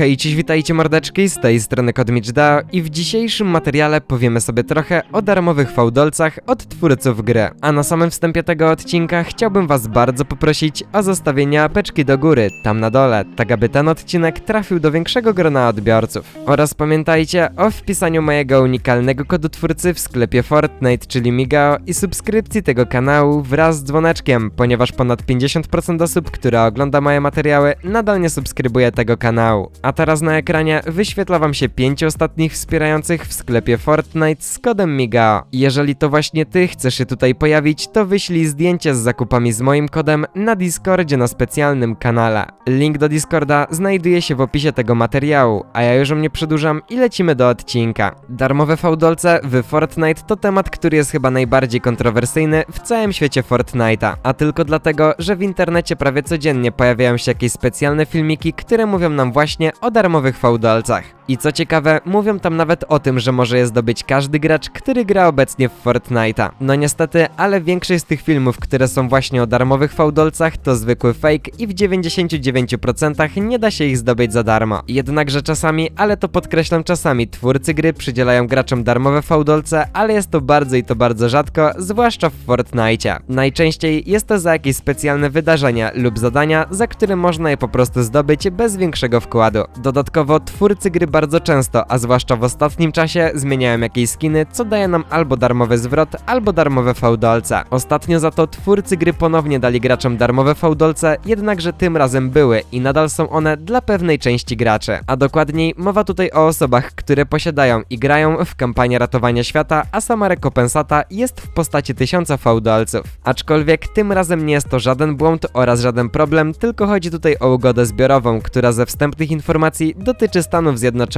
Hej, cześć, witajcie mordeczki, z tej strony Kodmiczdao i w dzisiejszym materiale powiemy sobie trochę o darmowych fałdolcach od twórców gry. A na samym wstępie tego odcinka chciałbym was bardzo poprosić o zostawienie apeczki do góry, tam na dole, tak aby ten odcinek trafił do większego grona odbiorców. Oraz pamiętajcie o wpisaniu mojego unikalnego kodu twórcy w sklepie Fortnite, czyli Migao i subskrypcji tego kanału wraz z dzwoneczkiem, ponieważ ponad 50% osób, które ogląda moje materiały, nadal nie subskrybuje tego kanału. A teraz na ekranie wyświetla wam się pięciu ostatnich wspierających w sklepie Fortnite z kodem MIGAO. Jeżeli to właśnie ty chcesz się tutaj pojawić, to wyślij zdjęcie z zakupami z moim kodem na Discordzie na specjalnym kanale. Link do Discorda znajduje się w opisie tego materiału, a ja już nie przedłużam i lecimy do odcinka. Darmowe fałdolce w Fortnite to temat, który jest chyba najbardziej kontrowersyjny w całym świecie Fortnite'a, a tylko dlatego, że w internecie prawie codziennie pojawiają się jakieś specjalne filmiki, które mówią nam właśnie o darmowych fałdolcach. I co ciekawe, mówią tam nawet o tym, że może je zdobyć każdy gracz, który gra obecnie w Fortnite'a. No niestety, ale większość z tych filmów, które są właśnie o darmowych fałdolcach, to zwykły fake i w 99% nie da się ich zdobyć za darmo. Jednakże czasami, ale to podkreślam czasami, twórcy gry przydzielają graczom darmowe fałdolce, ale jest to bardzo i to bardzo rzadko, zwłaszcza w Fortnite. Najczęściej jest to za jakieś specjalne wydarzenia lub zadania, za które można je po prostu zdobyć bez większego wkładu. Dodatkowo twórcy gry bardzo często, a zwłaszcza w ostatnim czasie, zmieniają jakieś skiny, co daje nam albo darmowy zwrot, albo darmowe fałdolce. Ostatnio za to twórcy gry ponownie dali graczom darmowe fałdolce, jednakże tym razem były i nadal są one dla pewnej części graczy. A dokładniej mowa tutaj o osobach, które posiadają i grają w kampanię ratowania świata, a sama rekompensata jest w postaci tysiąca fałdolców. Aczkolwiek tym razem nie jest to żaden błąd oraz żaden problem, tylko chodzi tutaj o ugodę zbiorową, która ze wstępnych informacji dotyczy Stanów Zjednoczonych.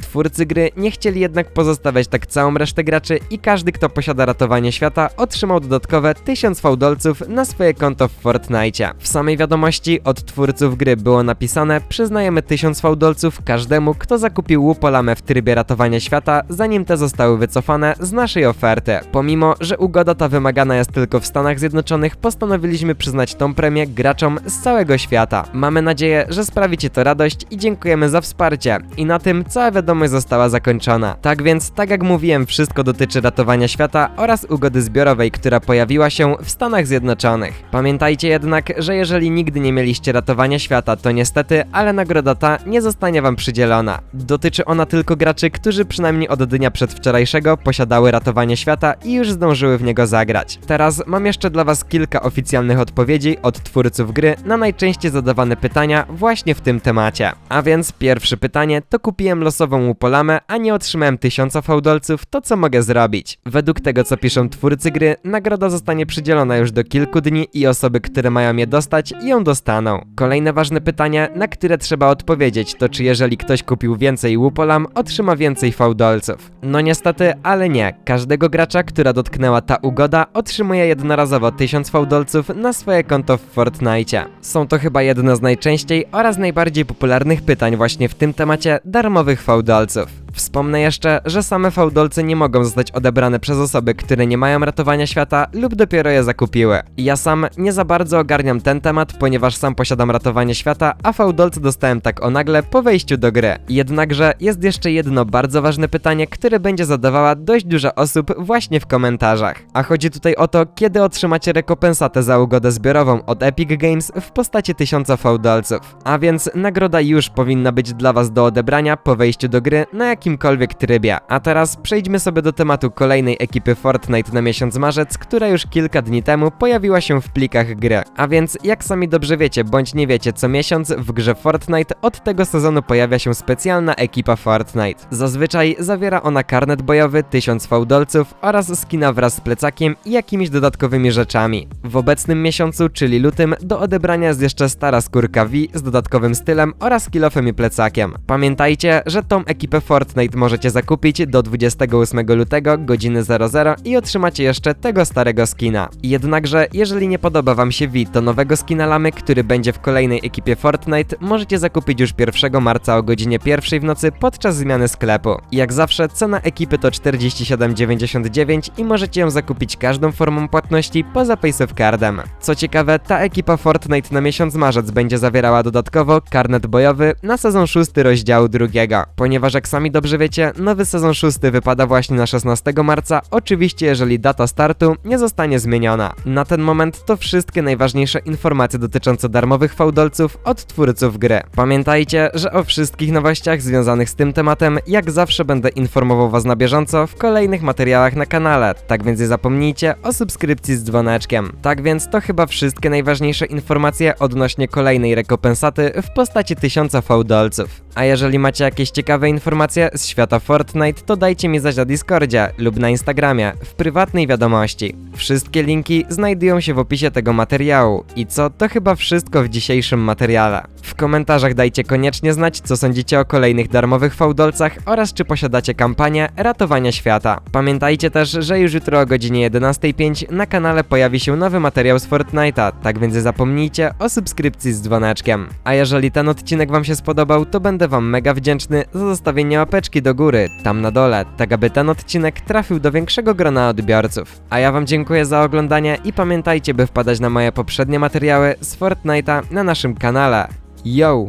Twórcy gry nie chcieli jednak pozostawiać tak całą resztę graczy i każdy, kto posiada ratowanie świata, otrzymał dodatkowe 1000 fałdolców na swoje konto w Fortnite. W samej wiadomości od twórców gry było napisane: Przyznajemy 1000 fałdolców każdemu, kto zakupił łupolamę w trybie ratowania świata, zanim te zostały wycofane z naszej oferty. Pomimo, że ugoda ta wymagana jest tylko w Stanach Zjednoczonych, postanowiliśmy przyznać tą premię graczom z całego świata. Mamy nadzieję, że sprawicie to radość i dziękujemy za wsparcie. I na tym cała wiadomość została zakończona. Tak więc, tak jak mówiłem, wszystko dotyczy ratowania świata oraz ugody zbiorowej, która pojawiła się w Stanach Zjednoczonych. Pamiętajcie jednak, że jeżeli nigdy nie mieliście ratowania świata, to niestety, ale nagroda ta nie zostanie wam przydzielona. Dotyczy ona tylko graczy, którzy przynajmniej od dnia przedwczorajszego posiadały ratowanie świata i już zdążyły w niego zagrać. Teraz mam jeszcze dla was kilka oficjalnych odpowiedzi od twórców gry na najczęściej zadawane pytania właśnie w tym temacie. A więc pierwsze pytanie to kupiłem losową upolamę, a nie otrzymałem tysiąca fałdolców, to co mogę zrobić? Według tego co piszą twórcy gry, nagroda zostanie przydzielona już do kilku dni i osoby, które mają je dostać, ją dostaną. Kolejne ważne pytanie, na które trzeba odpowiedzieć, to czy jeżeli ktoś kupił więcej łupolam, otrzyma więcej fałdolców. No niestety, ale nie. Każdego gracza, która dotknęła ta ugoda, otrzymuje jednorazowo 1000 fałdolców na swoje konto w Fortnite. Są to chyba jedne z najczęściej oraz najbardziej popularnych pytań właśnie w tym temacie darmowych fałdolców. Wspomnę jeszcze, że same fałdolce nie mogą zostać odebrane przez osoby, które nie mają ratowania świata lub dopiero je zakupiły. Ja sam nie za bardzo ogarniam ten temat, ponieważ sam posiadam ratowanie świata, a fałdolce dostałem tak o nagle po wejściu do gry. Jednakże jest jeszcze jedno bardzo ważne pytanie, które będzie zadawała dość dużo osób właśnie w komentarzach. A chodzi tutaj o to, kiedy otrzymacie rekompensatę za ugodę zbiorową od Epic Games w postaci tysiąca fałdolców. A więc nagroda już powinna być dla was do odebrania po wejściu do gry na jakimkolwiek trybie. A teraz przejdźmy sobie do tematu kolejnej ekipy Fortnite na miesiąc marzec, która już kilka dni temu pojawiła się w plikach gry. A więc, jak sami dobrze wiecie, bądź nie wiecie, co miesiąc w grze Fortnite od tego sezonu pojawia się specjalna ekipa Fortnite. Zazwyczaj zawiera ona karnet bojowy, 1000 fałdolców oraz skina wraz z plecakiem i jakimiś dodatkowymi rzeczami. W obecnym miesiącu, czyli lutym, do odebrania jest jeszcze stara skórka V z dodatkowym stylem oraz kilofem i plecakiem. Pamiętajcie, że tą ekipę Fortnite Fortnite możecie zakupić do 28 lutego godziny 00 i otrzymacie jeszcze tego starego skina. Jednakże, jeżeli nie podoba wam się vid do nowego skina lamy, który będzie w kolejnej ekipie Fortnite, możecie zakupić już 1 marca o godzinie 1 w nocy podczas zmiany sklepu. Jak zawsze, cena ekipy to 47,99 i możecie ją zakupić każdą formą płatności poza Paysafecardem. Co ciekawe, ta ekipa Fortnite na miesiąc marzec będzie zawierała dodatkowo karnet bojowy na sezon 6 rozdziału drugiego. Ponieważ jak sami dobrze wiecie, nowy sezon 6 wypada właśnie na 16 marca, oczywiście jeżeli data startu nie zostanie zmieniona. Na ten moment to wszystkie najważniejsze informacje dotyczące darmowych fałdolców od twórców gry. Pamiętajcie, że o wszystkich nowościach związanych z tym tematem jak zawsze będę informował was na bieżąco w kolejnych materiałach na kanale, tak więc nie zapomnijcie o subskrypcji z dzwoneczkiem. Tak więc to chyba wszystkie najważniejsze informacje odnośnie kolejnej rekompensaty w postaci 1000 fałdolców. A jeżeli macie jakieś ciekawe informacje z świata Fortnite, to dajcie mi znać na Discordzie lub na Instagramie w prywatnej wiadomości. Wszystkie linki znajdują się w opisie tego materiału. I co, to chyba wszystko w dzisiejszym materiale. W komentarzach dajcie koniecznie znać, co sądzicie o kolejnych darmowych fałdolcach oraz czy posiadacie kampanię ratowania świata. Pamiętajcie też, że już jutro o godzinie 11.05 na kanale pojawi się nowy materiał z Fortnite'a, tak więc zapomnijcie o subskrypcji z dzwoneczkiem. A jeżeli ten odcinek wam się spodobał, to wam mega wdzięczny za zostawienie łapeczki do góry, tam na dole, tak aby ten odcinek trafił do większego grona odbiorców. A ja wam dziękuję za oglądanie i pamiętajcie, by wpadać na moje poprzednie materiały z Fortnite'a na naszym kanale. Yo!